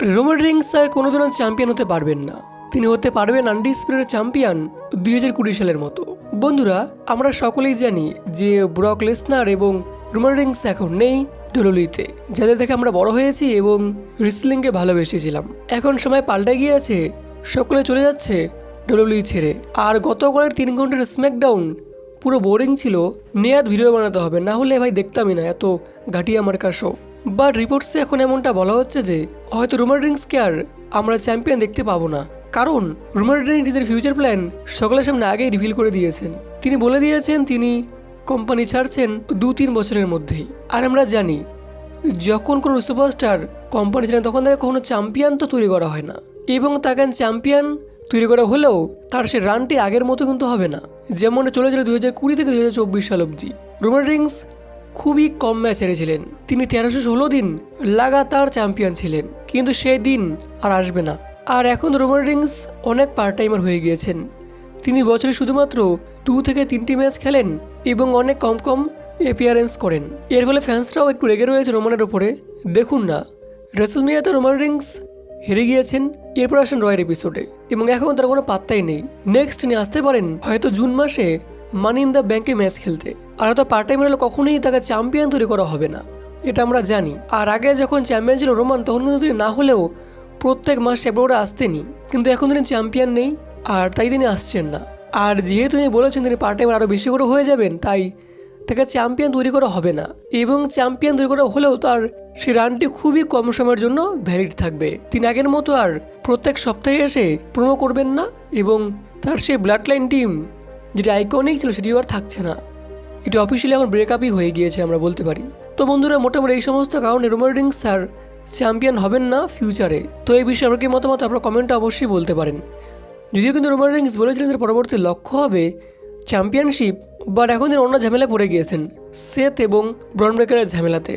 Roman Rings ধরনের champion হতে পারবেন না। তিনি হতে পারবেন আনডিসপ্লের চ্যাম্পিয়ন দুই হাজার কুড়ি সালের মতো। বন্ধুরা, আমরা সকলেই জানি যে ব্রক লেসনার এবং রোমান রিংস এখন নেই ডলুলিতে যাদের দেখে আমরা বড় হয়েছি এবং রিসলিংকে ভালোবেসেছিলাম। এখন সময় পাল্টে গিয়েছে, সকলে চলে যাচ্ছে ডলুলি ছেড়ে। আর গতকালের তিন ঘণ্টার স্ম্যাকডাউন, পুরো বোরিং ছিল। নেয়াদ ভিডিও বানাতে হবে, না হলে ভাই দেখতামই না এত ঘাটিয়া আমার কাশো বাট রিপোর্টসে এখন এমনটা বলা হচ্ছে যে, হয়তো রোমান রিংসকে আর আমরা চ্যাম্পিয়ন দেখতে পাবো না। কারণ রুমার রিংস নিজের ফিউচার প্ল্যান সকলের সামনে আগেই রিভিল করে দিয়েছেন। তিনি বলে দিয়েছেন তিনি কোম্পানি ছাড়ছেন দু তিন বছরের মধ্যেই। আর আমরা জানি, যখন কোনো সুপারস্টার কোম্পানি ছিলেন তখন তাকে কখনো চ্যাম্পিয়ন তো তৈরি করা হয় না। এবং তাকে চ্যাম্পিয়ন তৈরি করা হলেও তার সে রানটি আগের মতো কিন্তু হবে না। যেমন চলেছিল দুই হাজার কুড়ি থেকে দু হাজার চব্বিশ সাল অবধি। রোমান রিংস খুবই কম ম্যাচ হেরেছিলেন। তিনি তেরোশো ষোলো দিন লাগাতার চ্যাম্পিয়ন ছিলেন, কিন্তু সেই দিন আর আসবে না। আর এখন রোমান রিংস অনেক পার্ট টাইমার হয়ে গিয়েছেন। তিনি বছরে শুধুমাত্র দু থেকে তিনটি ম্যাচ খেলেন এবং অনেক কম কম অ্যাপিয়ারেন্স করেন। এর ফলে ফ্যান্সরাও একটু রেগে রয়েছে রোমানের ওপরে দেখুন না, রেসলমিয়াতে রোমান রিংস হেরে গিয়েছেন, এরপর আসেন রয়ের এপিসোডে এবং এখন তার কোনো পাত্তাই নেই। নেক্সট তিনি আসতে পারেন হয়তো জুন মাসে মানি ইন দ্য ব্যাংকে ম্যাচ খেলতে। আর হয়তো পার্ট টাইমের হলে কখনোই তাকে চ্যাম্পিয়ন তৈরি করা হবে না। এটা আমরা জানি। আর আগে যখন চ্যাম্পিয়ন ছিল রোমান, তখন কিন্তু তিনি না হলেও প্রত্যেক মাসে একবার করে আসতেনি কিন্তু এখন তিনি চ্যাম্পিয়ন নেই, আর তাই তিনি আসছেন না। আর যেহেতু তিনি বলেছেন তিনি পার্ট টাইম আরও বেশি করে হয়ে যাবেন, তাই তাকে চ্যাম্পিয়ন তৈরি করা হবে না। এবং চ্যাম্পিয়ন তৈরি করা হলেও তার সেই রানটি খুবই কম সময়ের জন্য ভ্যালিড থাকবে। তিনি আগের মতো আর প্রত্যেক সপ্তাহে এসে প্রোমো করবেন না, এবং তার সেই ব্লাড লাইন টিম যেটা আইকনিক ছিল সেটিও আর থাকছে না। এটা অফিসিয়ালি এখন ব্রেকআপই হয়ে গিয়েছে, আমরা বলতে পারি। তো বন্ধুরা, মোটামুটি এই সমস্ত কারণে রোমান রিংস স্যার চ্যাম্পিয়ন হবেন না ফিউচারে তো এই বিষয়ে আপনার কি মতামত? আপনার কমেন্টে অবশ্যই বলতে পারেন। যদিও কিন্তু রোমান রিংস বলেছিলেন তার পরবর্তী লক্ষ্য হবে চ্যাম্পিয়নশিপ বাট এখন তিনি অন্য ঝামেলায় পড়ে গিয়েছেন। সেথ এবং ব্রন ব্রেকারের ঝামেলাতে।